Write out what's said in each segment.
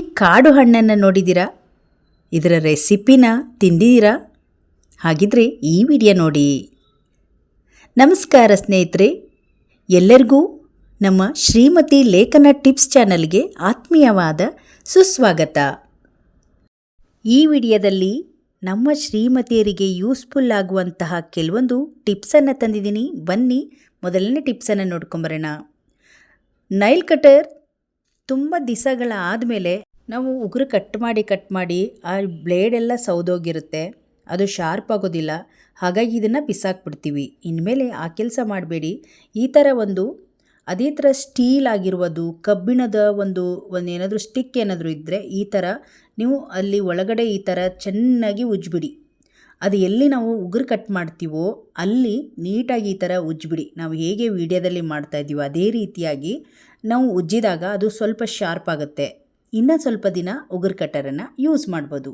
ಕಾಡು ಹಣ್ಣನ್ನು ನೋಡಿದ್ದೀರಾ? ಇದರ ರೆಸಿಪಿನ ತಿಂದಿದ್ದೀರಾ? ಹಾಗಿದ್ರೆ ಈ ವಿಡಿಯೋ ನೋಡಿ. ನಮಸ್ಕಾರ ಸ್ನೇಹಿತರೆ, ಎಲ್ಲರಿಗೂ ನಮ್ಮ ಶ್ರೀಮತಿ ಲೇಖನ ಟಿಪ್ಸ್ ಚಾನಲ್ಗೆ ಆತ್ಮೀಯವಾದ ಸುಸ್ವಾಗತ. ಈ ವಿಡಿಯೋದಲ್ಲಿ ನಮ್ಮ ಶ್ರೀಮತಿಯರಿಗೆ ಯೂಸ್ಫುಲ್ ಆಗುವಂತಹ ಕೆಲವೊಂದು ಟಿಪ್ಸನ್ನು ತಂದಿದ್ದೀನಿ. ಬನ್ನಿ, ಮೊದಲನೇ ಟಿಪ್ಸನ್ನು ನೋಡ್ಕೊಂಬರೋಣ. ನೈಲ್ ಕಟರ್ ತುಂಬ ದಿವಸಗಳ ಆದಮೇಲೆ ನಾವು ಉಗುರು ಕಟ್ ಮಾಡಿ ಕಟ್ ಮಾಡಿ ಆ ಬ್ಲೇಡೆಲ್ಲ ಸೌದೋಗಿರುತ್ತೆ. ಅದು ಶಾರ್ಪ್ ಆಗೋದಿಲ್ಲ. ಹಾಗಾಗಿ ಇದನ್ನು ಬಿಸಾಕ್ಬಿಡ್ತೀವಿ. ಇನ್ಮೇಲೆ ಆ ಕೆಲಸ ಮಾಡಬೇಡಿ. ಈ ಥರ ಒಂದು, ಅದೇ ಥರ ಸ್ಟೀಲ್ ಆಗಿರುವುದು, ಕಬ್ಬಿಣದ ಒಂದು ಒಂದು ಏನಾದರೂ ಸ್ಟಿಕ್ ಏನಾದರೂ ಇದ್ದರೆ ಈ ಥರ ನೀವು ಅಲ್ಲಿ ಒಳಗಡೆ ಈ ಥರ ಚೆನ್ನಾಗಿ ಉಜ್ಬಿಡಿ. ಅದು ಎಲ್ಲಿ ನಾವು ಉಗುರು ಕಟ್ ಮಾಡ್ತೀವೋ ಅಲ್ಲಿ ನೀಟಾಗಿ ಈ ಥರ ಉಜ್ಬಿಡಿ. ನಾವು ಹೇಗೆ ವಿಡಿಯೋದಲ್ಲಿ ಮಾಡ್ತಾಯಿದ್ದೀವೋ ಅದೇ ರೀತಿಯಾಗಿ ನಾವು ಉಜ್ಜಿದಾಗ ಅದು ಸ್ವಲ್ಪ ಶಾರ್ಪ್ ಆಗುತ್ತೆ. ಇನ್ನು ಸ್ವಲ್ಪ ದಿನ ಉಗುರು ಕಟ್ಟರನ್ನು ಯೂಸ್ ಮಾಡ್ಬೋದು.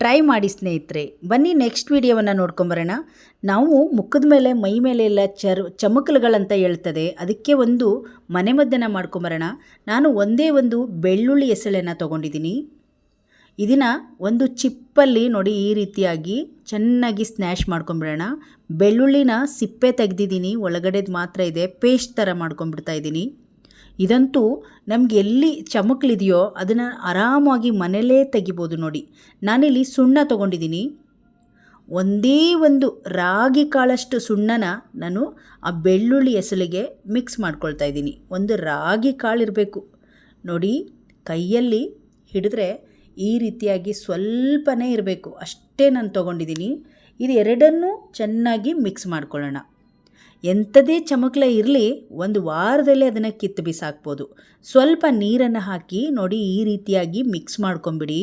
ಟ್ರೈ ಮಾಡಿ ಸ್ನೇಹಿತರೆ, ಬನ್ನಿ ನೆಕ್ಸ್ಟ್ ವಿಡಿಯೋವನ್ನು ನೋಡ್ಕೊಂಬರೋಣ. ನಾವು ಮುಖದ ಮೇಲೆ, ಮೈ ಮೇಲೆ ಎಲ್ಲ ಚರ್, ಚಮಕಲುಗಳಂತ ಹೇಳ್ತದೆ, ಅದಕ್ಕೆ ಒಂದು ಮನೆಮದ್ದನ್ನು ಮಾಡ್ಕೊಂಬರೋಣ. ನಾನು ಒಂದೇ ಒಂದು ಬೆಳ್ಳುಳ್ಳಿ ಎಸಳೆನ ತೊಗೊಂಡಿದ್ದೀನಿ. ಇದನ್ನು ಒಂದು ಚಿಪ್ಪಲ್ಲಿ ನೋಡಿ ಈ ರೀತಿಯಾಗಿ ಚೆನ್ನಾಗಿ ಸ್ನ್ಯಾಶ್ ಮಾಡ್ಕೊಂಬಿಡೋಣ ಬೆಳ್ಳುಳ್ಳಿನ ಸಿಪ್ಪೆ ತೆಗೆದಿದ್ದೀನಿ, ಒಳಗಡೆದು ಮಾತ್ರ ಇದೆ, ಪೇಸ್ಟ್ ಥರ ಮಾಡ್ಕೊಂಬಿಡ್ತಾ ಇದ್ದೀನಿ. ಇದಂತೂ ನಮ್ಗೆ ಎಲ್ಲಿ ಚಮಕ್ಲಿದೆಯೋ ಅದನ್ನು ಆರಾಮಾಗಿ ಮನೆಯಲ್ಲೇ ತೆಗಿಬೋದು ನೋಡಿ. ನಾನಿಲ್ಲಿ ಸುಣ್ಣ ತೊಗೊಂಡಿದ್ದೀನಿ. ಒಂದೇ ಒಂದು ರಾಗಿ ಕಾಳಷ್ಟು ಸುಣ್ಣನ ನಾನು ಆ ಬೆಳ್ಳುಳ್ಳಿ ಎಸಳಿಗೆ ಮಿಕ್ಸ್ ಮಾಡ್ಕೊಳ್ತಾ ಇದ್ದೀನಿ. ಒಂದು ರಾಗಿ ಕಾಳಿರಬೇಕು ನೋಡಿ, ಕೈಯಲ್ಲಿ ಹಿಡಿದ್ರೆ ಈ ರೀತಿಯಾಗಿ ಸ್ವಲ್ಪನೇ ಇರಬೇಕು. ಅಷ್ಟೇ ನಾನು ತೊಗೊಂಡಿದ್ದೀನಿ. ಇದು ಎರಡನ್ನೂ ಚೆನ್ನಾಗಿ ಮಿಕ್ಸ್ ಮಾಡ್ಕೊಳ್ಳೋಣ. ಎಂಥದೇ ಚಮಕ್ಲ ಇರಲಿ, ಒಂದು ವಾರದಲ್ಲೇ ಅದನ್ನು ಕಿತ್ತು ಬಿಸಾಕ್ಬೋದು. ಸ್ವಲ್ಪ ನೀರನ್ನು ಹಾಕಿ ನೋಡಿ ಈ ರೀತಿಯಾಗಿ ಮಿಕ್ಸ್ ಮಾಡ್ಕೊಂಬಿಡಿ.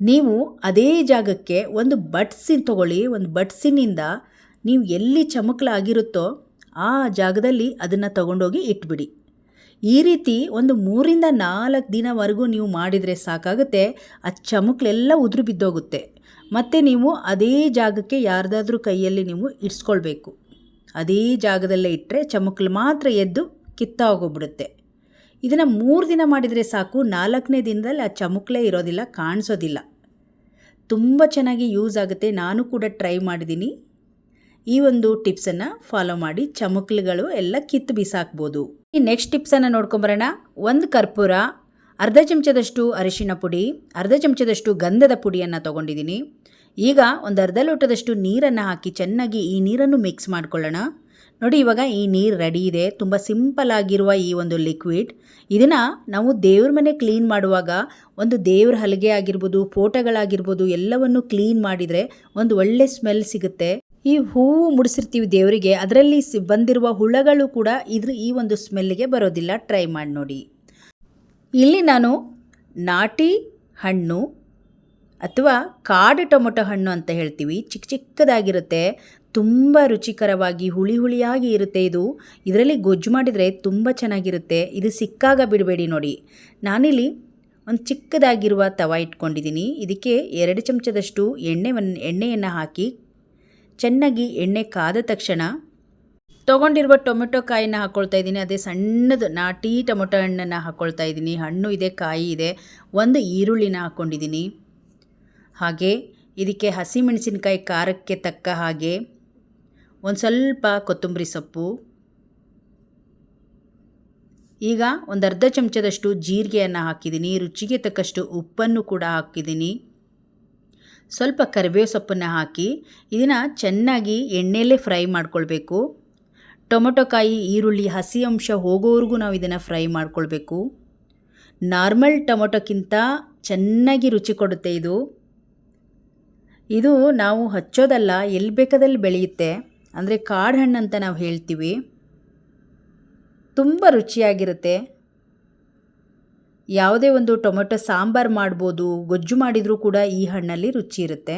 ನೀವು ಅದೇ ಜಾಗಕ್ಕೆ ಒಂದು ಬಟ್ಸಿನ ತಗೊಳ್ಳಿ, ಒಂದು ಬಟ್ಸಿನಿಂದ ನೀವು ಎಲ್ಲಿ ಚಮಕ್ಲ ಆಗಿರುತ್ತೋ ಆ ಜಾಗದಲ್ಲಿ ಅದನ್ನು ತಗೊಂಡೋಗಿ ಇಟ್ಬಿಡಿ. ಈ ರೀತಿ ಒಂದು ಮೂರಿಂದ ನಾಲ್ಕು ದಿನವರೆಗೂ ನೀವು ಮಾಡಿದರೆ ಸಾಕಾಗುತ್ತೆ, ಆ ಚಮಕ್ಲೆಲ್ಲ ಉದುರು ಬಿದ್ದೋಗುತ್ತೆ. ಮತ್ತು ನೀವು ಅದೇ ಜಾಗಕ್ಕೆ ಯಾರ್ದಾದ್ರೂ ಕೈಯಲ್ಲಿ ನೀವು ಇಡ್ಸ್ಕೊಳ್ಬೇಕು. ಅದೇ ಜಾಗದಲ್ಲೇ ಇಟ್ಟರೆ ಚಮಕ್ಲು ಮಾತ್ರ ಎದ್ದು ಕಿತ್ತಾಗೋಗ್ಬಿಡುತ್ತೆ. ಇದನ್ನು ಮೂರು ದಿನ ಮಾಡಿದರೆ ಸಾಕು, ನಾಲ್ಕನೇ ದಿನದಲ್ಲಿ ಆ ಚಮಕ್ಲೇ ಇರೋದಿಲ್ಲ, ಕಾಣಿಸೋದಿಲ್ಲ. ತುಂಬ ಚೆನ್ನಾಗಿ ಯೂಸ್ ಆಗುತ್ತೆ, ನಾನು ಕೂಡ ಟ್ರೈ ಮಾಡಿದ್ದೀನಿ. ಈ ಒಂದು ಟಿಪ್ಸನ್ನು ಫಾಲೋ ಮಾಡಿ ಚಮಕ್ಲುಗಳು ಎಲ್ಲ ಕಿತ್ತು ಬಿಸಾಕ್ಬೋದು. ಈ ನೆಕ್ಸ್ಟ್ ಟಿಪ್ಸನ್ನು ನೋಡ್ಕೊಂಬರೋಣ. ಒಂದು ಕರ್ಪೂರ, ಅರ್ಧ ಚಮಚದಷ್ಟು ಅರಿಶಿನ ಪುಡಿ, ಅರ್ಧ ಚಮಚದಷ್ಟು ಗಂಧದ ಪುಡಿಯನ್ನು ತೊಗೊಂಡಿದ್ದೀನಿ. ಈಗ ಒಂದು ಅರ್ಧ ಲೋಟದಷ್ಟು ನೀರನ್ನು ಹಾಕಿ ಚೆನ್ನಾಗಿ ಈ ನೀರನ್ನು ಮಿಕ್ಸ್ ಮಾಡ್ಕೊಳ್ಳೋಣ. ನೋಡಿ, ಇವಾಗ ಈ ನೀರು ರೆಡಿ ಇದೆ. ತುಂಬ ಸಿಂಪಲ್ ಆಗಿರುವ ಈ ಒಂದು ಲಿಕ್ವಿಡ್ ಇದನ್ನು ನಾವು ದೇವ್ರ ಮನೆ ಕ್ಲೀನ್ ಮಾಡುವಾಗ ಒಂದು ದೇವ್ರ ಹಲಗೆ ಆಗಿರ್ಬೋದು ಫೋಟೋಗಳಾಗಿರ್ಬೋದು ಎಲ್ಲವನ್ನು ಕ್ಲೀನ್ ಮಾಡಿದರೆ ಒಂದು ಒಳ್ಳೆ ಸ್ಮೆಲ್ ಸಿಗುತ್ತೆ. ಈ ಹೂವು ಮುಡಿಸಿರ್ತೀವಿ ದೇವರಿಗೆ, ಅದರಲ್ಲಿ ಬಂದಿರುವ ಹುಳಗಳು ಕೂಡ ಇದ್ರ ಈ ಒಂದು ಸ್ಮೆಲ್ಗೆ ಬರೋದಿಲ್ಲ. ಟ್ರೈ ಮಾಡಿ ನೋಡಿ. ಇಲ್ಲಿ ನಾನು ನಾಟಿ ಹಣ್ಣು ಅಥವಾ ಕಾಡು ಟೊಮೊಟೊ ಹಣ್ಣು ಅಂತ ಹೇಳ್ತೀವಿ, ಚಿಕ್ಕ ಚಿಕ್ಕದಾಗಿರುತ್ತೆ, ತುಂಬ ರುಚಿಕರವಾಗಿ ಹುಳಿ ಹುಳಿಯಾಗಿ ಇರುತ್ತೆ ಇದು. ಇದರಲ್ಲಿ ಗೊಜ್ಜು ಮಾಡಿದರೆ ತುಂಬ ಚೆನ್ನಾಗಿರುತ್ತೆ. ಇದು ಸಿಕ್ಕಾಗ ಬಿಡಬೇಡಿ ನೋಡಿ. ನಾನಿಲ್ಲಿ ಒಂದು ಚಿಕ್ಕದಾಗಿರುವ ತವ ಇಟ್ಕೊಂಡಿದ್ದೀನಿ. ಇದಕ್ಕೆ ಎರಡು ಚಮಚದಷ್ಟು ಎಣ್ಣೆ ಎಣ್ಣೆಯನ್ನು ಹಾಕಿ, ಚೆನ್ನಾಗಿ ಎಣ್ಣೆ ಕಾದ ತಕ್ಷಣ ತೊಗೊಂಡಿರುವ ಟೊಮೆಟೊ ಕಾಯಿನ ಹಾಕ್ಕೊಳ್ತಾ ಇದ್ದೀನಿ. ಅದೇ ಸಣ್ಣದು ನಾಟಿ ಟೊಮೊಟೊ ಹಣ್ಣನ್ನು ಹಾಕ್ಕೊಳ್ತಾ ಇದ್ದೀನಿ. ಹಣ್ಣು ಇದೆ, ಕಾಯಿ ಇದೆ. ಒಂದು ಈರುಳ್ಳಿನ ಹಾಕ್ಕೊಂಡಿದ್ದೀನಿ ಹಾಗೆ ಇದಕ್ಕೆ ಹಸಿಮೆಣಸಿನಕಾಯಿ ಖಾರಕ್ಕೆ ತಕ್ಕ ಹಾಗೆ ಒಂದು ಸ್ವಲ್ಪ ಕೊತ್ತಂಬರಿ ಸೊಪ್ಪು. ಈಗ ಒಂದು ಅರ್ಧ ಚಮಚದಷ್ಟು ಜೀರಿಗೆಯನ್ನು ಹಾಕಿದ್ದೀನಿ. ರುಚಿಗೆ ತಕ್ಕಷ್ಟು ಉಪ್ಪನ್ನು ಕೂಡ ಹಾಕಿದ್ದೀನಿ. ಸ್ವಲ್ಪ ಕರಿಬೇವು ಸೊಪ್ಪನ್ನು ಹಾಕಿ ಇದನ್ನು ಚೆನ್ನಾಗಿ ಎಣ್ಣೆಯಲ್ಲೇ ಫ್ರೈ ಮಾಡ್ಕೊಳ್ಬೇಕು. ಟೊಮೊಟೊಕಾಯಿ ಈರುಳ್ಳಿ, ಹಸಿ ಅಂಶ ಹೋಗೋವರೆಗೂ ನಾವು ಇದನ್ನು ಫ್ರೈ ಮಾಡ್ಕೊಳ್ಬೇಕು. ನಾರ್ಮಲ್ ಟೊಮೊಟೊಕ್ಕಿಂತ ಚೆನ್ನಾಗಿ ರುಚಿ ಕೊಡುತ್ತೆ ಇದು. ಇದು ನಾವು ಹಚ್ಚೋದಲ್ಲ, ಎಲ್ಲಿ ಬೇಕಾದಲ್ಲಿ ಬೆಳೆಯುತ್ತೆ? ಅಂದರೆ ಕಾಡು ಹಣ್ಣು ಅಂತ ನಾವು ಹೇಳ್ತೀವಿ. ತುಂಬ ರುಚಿಯಾಗಿರುತ್ತೆ. ಯಾವುದೇ ಒಂದು ಟೊಮೆಟೊ ಸಾಂಬಾರು ಮಾಡ್ಬೋದು, ಗೊಜ್ಜು ಮಾಡಿದರೂ ಕೂಡ ಈ ಹಣ್ಣಲ್ಲಿ ರುಚಿ ಇರುತ್ತೆ.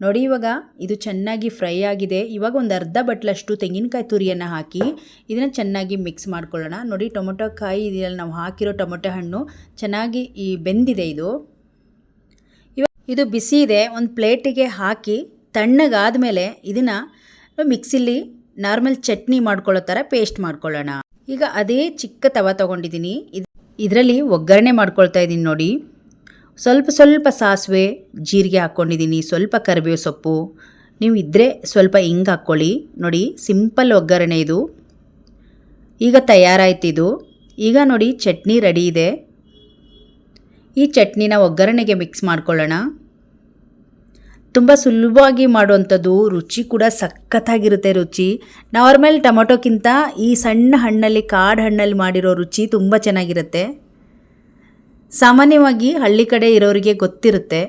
ನೋಡಿ ಇವಾಗ ಇದು ಚೆನ್ನಾಗಿ ಫ್ರೈ ಆಗಿದೆ. ಇವಾಗ ಒಂದು ಅರ್ಧ ಬಟ್ಲಷ್ಟು ತೆಂಗಿನಕಾಯಿ ತುರಿಯನ್ನು ಹಾಕಿ ಇದನ್ನು ಚೆನ್ನಾಗಿ ಮಿಕ್ಸ್ ಮಾಡ್ಕೊಳ್ಳೋಣ. ನೋಡಿ ಟೊಮೊಟೊ ಕಾಯಿ ಇದೆಯಲ್ಲ, ನಾವು ಹಾಕಿರೋ ಟೊಮೊಟೊ ಹಣ್ಣು ಚೆನ್ನಾಗಿ ಈ ಬೆಂದಿದೆ ಇದು. ಇದು ಬಿಸಿ ಇದೆ, ಒಂದು ಪ್ಲೇಟಿಗೆ ಹಾಕಿ ತಣ್ಣಗಾದ ಮೇಲೆ ಇದನ್ನು ಮಿಕ್ಸಿಲಿ ನಾರ್ಮಲ್ ಚಟ್ನಿ ಮಾಡ್ಕೊಳ್ಳೋ ಥರ ಪೇಸ್ಟ್ ಮಾಡ್ಕೊಳ್ಳೋಣ. ಈಗ ಅದೇ ಚಿಕ್ಕ ತವ ತೊಗೊಂಡಿದ್ದೀನಿ ಇದು ಇದರಲ್ಲಿ ಒಗ್ಗರಣೆ ಮಾಡ್ಕೊಳ್ತಾ ಇದ್ದೀನಿ ನೋಡಿ. ಸ್ವಲ್ಪ ಸ್ವಲ್ಪ ಸಾಸಿವೆ, ಜೀರಿಗೆ ಹಾಕ್ಕೊಂಡಿದ್ದೀನಿ ಸ್ವಲ್ಪ ಕರಿಬೇವು ಸೊಪ್ಪು. ನೀವು ಇದ್ದರೆ ಸ್ವಲ್ಪ ಹಿಂಗೆ ಹಾಕ್ಕೊಳ್ಳಿ. ನೋಡಿ, ಸಿಂಪಲ್ ಒಗ್ಗರಣೆ ಇದು. ಈಗ ತಯಾರಾಯ್ತು ಇದು. ಈಗ ನೋಡಿ, ಚಟ್ನಿ ರೆಡಿ ಇದೆ. ಈ ಚಟ್ನಿನ ಒಗ್ಗರಣೆಗೆ ಮಿಕ್ಸ್ ಮಾಡ್ಕೊಳ್ಳೋಣ. ತುಂಬ ಸುಲಭವಾಗಿ ಮಾಡುವಂಥದ್ದು ರುಚಿ ಕೂಡ ಸಖತ್ತಾಗಿರುತ್ತೆ ರುಚಿ. ನಾರ್ಮಲ್ ಟೊಮೊಟೊಕ್ಕಿಂತ ಈ ಸಣ್ಣ ಹಣ್ಣಲ್ಲಿ, ಕಾಡು ಹಣ್ಣಲ್ಲಿ ಮಾಡಿರೋ ರುಚಿ ತುಂಬ ಚೆನ್ನಾಗಿರುತ್ತೆ. ಸಾಮಾನ್ಯವಾಗಿ ಹಳ್ಳಿ ಕಡೆ ಇರೋರಿಗೆ ಗೊತ್ತಿರುತ್ತೆ.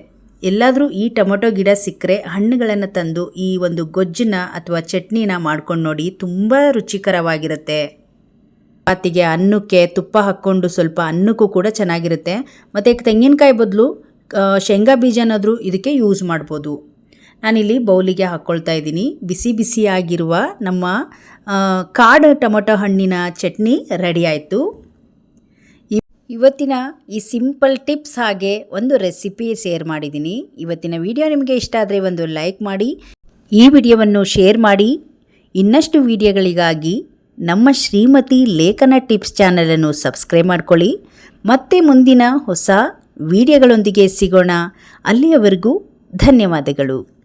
ಎಲ್ಲಾದರೂ ಈ ಟೊಮೊಟೊ ಗಿಡ ಸಿಕ್ಕರೆ ಹಣ್ಣುಗಳನ್ನು ತಂದು ಈ ಒಂದು ಗೊಜ್ಜನ್ನ ಅಥವಾ ಚಟ್ನಿನ ಮಾಡ್ಕೊಂಡು ನೋಡಿ ತುಂಬ ರುಚಿಕರವಾಗಿರುತ್ತೆ. ಚಪಾತಿಗೆ ಅನ್ನಕ್ಕೆ ತುಪ್ಪ ಹಾಕ್ಕೊಂಡು ಸ್ವಲ್ಪ ಅನ್ನಕ್ಕೂ ಕೂಡ ಚೆನ್ನಾಗಿರುತ್ತೆ. ಮತ್ತು ತೆಂಗಿನಕಾಯಿ ಬದಲು ಶೇಂಗಾ ಬೀಜನಾದರೂ ಇದಕ್ಕೆ ಯೂಸ್ ಮಾಡ್ಬೋದು. ನಾನಿಲ್ಲಿ ಬೌಲಿಗೆ ಹಾಕ್ಕೊಳ್ತಾ ಇದ್ದೀನಿ. ಬಿಸಿ ಬಿಸಿಯಾಗಿರುವ ನಮ್ಮ ಕಾಡು ಟೊಮೊಟೊ ಹಣ್ಣಿನ ಚಟ್ನಿ ರೆಡಿ ಆಯಿತು. ಇವತ್ತಿನ ಈ ಸಿಂಪಲ್ ಟಿಪ್ಸ್ ಹಾಗೆ ಒಂದು ರೆಸಿಪಿ ಶೇರ್ ಮಾಡಿದ್ದೀನಿ. ಇವತ್ತಿನ ವಿಡಿಯೋ ನಿಮಗೆ ಇಷ್ಟ ಆದರೆ ಒಂದು ಲೈಕ್ ಮಾಡಿ. ಈ ವಿಡಿಯೋವನ್ನು ಶೇರ್ ಮಾಡಿ. ಇನ್ನಷ್ಟು ವಿಡಿಯೋಗಳಿಗಾಗಿ ನಮ್ಮ ಶ್ರೀಮತಿ ಲೇಖನ ಟಿಪ್ಸ್ ಚಾನಲನ್ನು ಸಬ್ಸ್ಕ್ರೈಬ್ ಮಾಡ್ಕೊಳ್ಳಿ. ಮತ್ತೆ ಮುಂದಿನ ಹೊಸ ವಿಡಿಯೋಗಳೊಂದಿಗೆ ಸಿಗೋಣ. ಅಲ್ಲಿಯವರೆಗೂ ಧನ್ಯವಾದಗಳು.